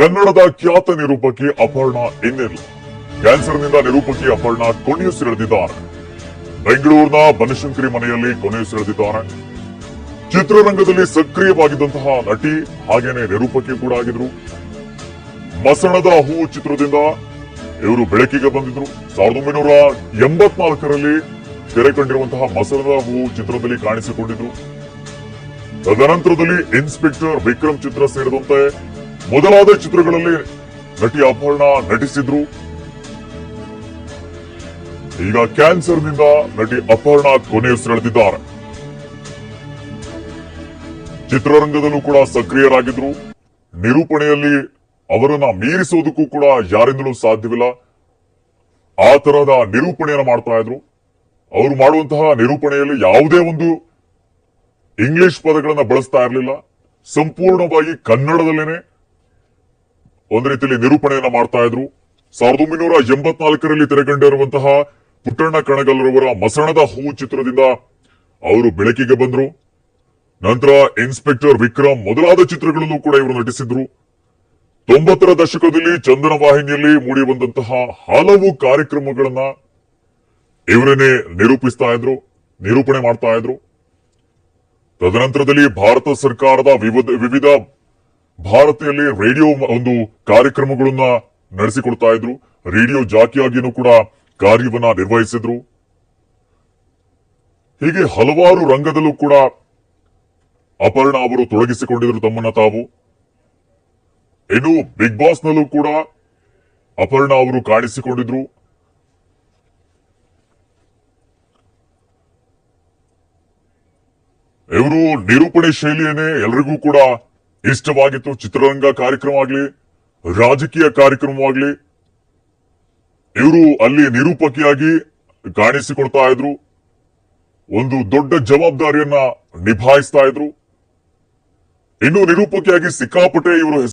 ಕನ್ನಡದ ಖ್ಯಾತ ನಿರೂಪಕಿ ಅಪರ್ಣ ಇನ್ನಿಲ್ಲ. ಕ್ಯಾನ್ಸರ್ನಿಂದ ನಿರೂಪಕಿ ಅಪರ್ಣ ಕೊನೆಯುಸಿರೆಳೆದಿದ್ದಾರೆ. ಬೆಂಗಳೂರಿನ ಬನಶಂಕರಿ ಮನೆಯಲ್ಲಿ ಕೊನೆಯುಸಿರೆಳೆದಿದ್ದಾರೆ. ಚಿತ್ರರಂಗದಲ್ಲಿ ಸಕ್ರಿಯವಾಗಿದ್ದಂತಹ ನಟಿ ಹಾಗೇನೆ ನಿರೂಪಕಿ ಕೂಡ ಆಗಿದ್ರು. ಮಸಣದ ಹೂ ಚಿತ್ರದಿಂದ ಇವರು ಬೆಳಕಿಗೆ ಬಂದಿದ್ರು. ಸಾವಿರದ ಒಂಬೈನೂರ ಎಂಬತ್ನಾಲ್ಕರಲ್ಲಿ ತೆರೆ ಕಂಡಿರುವಂತಹ ಮಸಣದ ಹೂ ಚಿತ್ರದಲ್ಲಿ ಕಾಣಿಸಿಕೊಂಡಿದ್ರು. ತದನಂತರದಲ್ಲಿ ಇನ್ಸ್ಪೆಕ್ಟರ್ ವಿಕ್ರಮ್ ಚಿತ್ರ ಸೇರಿದಂತೆ ಮೊದಲಾದ ಚಿತ್ರಗಳಲ್ಲಿ ನಟಿ ಅಪರ್ಣ ನಟಿಸಿದ್ರು. ಈಗ ಕ್ಯಾನ್ಸರ್ನಿಂದ ನಟಿ ಅಪರ್ಣ ಕೊನೆಯುಸಿರೆಳೆದಿದ್ದಾರೆ ಚಿತ್ರರಂಗದಲ್ಲೂ ಕೂಡ ಸಕ್ರಿಯರಾಗಿದ್ರು. ನಿರೂಪಣೆಯಲ್ಲಿ ಅವರನ್ನ ಮೀರಿಸೋದಕ್ಕೂ ಕೂಡ ಯಾರಿಂದಲೂ ಸಾಧ್ಯವಿಲ್ಲ. ಆ ತರಹದ ನಿರೂಪಣೆಯನ್ನು ಮಾಡ್ತಾ ಇದ್ರು. ಅವರು ಮಾಡುವಂತಹ ನಿರೂಪಣೆಯಲ್ಲಿ ಯಾವುದೇ ಒಂದು ಇಂಗ್ಲಿಷ್ ಪದಗಳನ್ನ ಬಳಸ್ತಾ ಇರಲಿಲ್ಲ. ಸಂಪೂರ್ಣವಾಗಿ ಕನ್ನಡದಲ್ಲೇನೆ ಒಂದ್ ರೀತಿಯಲ್ಲಿ ನಿರೂಪಣೆಯನ್ನ ಮಾಡ್ತಾ ಇದ್ರು. ಸಾವಿರದ ಒಂಬೈನೂರ ಎಂಬತ್ನಾಲ್ಕರಲ್ಲಿ ತೆರೆಗಂಡಿರುವಂತಹ ಪುಟ್ಟಣ್ಣ ಕಣಗಲ್ರವರ ಮಸಣದ ಹೂ ಚಿತ್ರದಿಂದ ಅವರು ಬೆಳಕಿಗೆ ಬಂದ್ರು. ನಂತರ ಇನ್ಸ್ಪೆಕ್ಟರ್ ವಿಕ್ರಮ್ ಮೊದಲಾದ ಚಿತ್ರಗಳಲ್ಲೂ ಕೂಡ ಇವರು ನಟಿಸಿದ್ರು. ತೊಂಬತ್ತರ ದಶಕದಲ್ಲಿ ಚಂದನ ವಾಹಿನಿಯಲ್ಲಿ ಮೂಡಿ ಬಂದಂತಹ ಹಲವು ಕಾರ್ಯಕ್ರಮಗಳನ್ನ ಇವರನ್ನೇ ನಿರೂಪಿಸ್ತಾ ಇದ್ರು, ನಿರೂಪಣೆ ಮಾಡ್ತಾ ಇದ್ರು. ತದನಂತರದಲ್ಲಿ ಭಾರತ ಸರ್ಕಾರದ ವಿವಿಧ ವಿವಿಧ ಭಾರತೀಯಲ್ಲಿ ರೇಡಿಯೋ ಒಂದು ಕಾರ್ಯಕ್ರಮಗಳನ್ನ ನಡೆಸಿಕೊಡ್ತಾ ಇದ್ರು. ರೇಡಿಯೋ ಜಾಕಿಯಾಗಿನೂ ಕೂಡ ಕಾರ್ಯವನ್ನ ನಿರ್ವಹಿಸಿದ್ರು. ಹೀಗೆ ಹಲವಾರು ರಂಗದಲ್ಲೂ ಕೂಡ ಅಪರ್ಣ ಅವರು ತೊಡಗಿಸಿಕೊಂಡಿದ್ರು ತಮ್ಮನ್ನ ತಾವು. ಇನ್ನು ಬಿಗ್ ಬಾಸ್ ನಲ್ಲೂ ಕೂಡ ಅಪರ್ಣ ಅವರು ಕಾಣಿಸಿಕೊಂಡಿದ್ರು. ಇವರು ನಿರೂಪಣೆ ಶೈಲಿಯನ್ನೇ ಎಲ್ರಿಗೂ ಕೂಡ ಇಷ್ಟವಾಗಿತ್ತು ಚಿತ್ರರಂಗ ಕಾರ್ಯಕ್ರಮ ಆಗ್ಲಿ, ರಾಜಕೀಯ ಕಾರ್ಯಕ್ರಮವಾಗ್ಲಿ ಇವರು ಅಲ್ಲಿ ನಿರೂಪಕಿಯಾಗಿ ಕಾಣಿಸಿಕೊಡ್ತಾ ಇದ್ರು. ಒಂದು ದೊಡ್ಡ ಜವಾಬ್ದಾರಿಯನ್ನ ನಿಭಾಯಿಸ್ತಾ ಇದ್ರು. ಇನ್ನು ನಿರೂಪಕಿಯಾಗಿ ಸಿಕ್ಕಾಪಟ್ಟೆ ಇವರು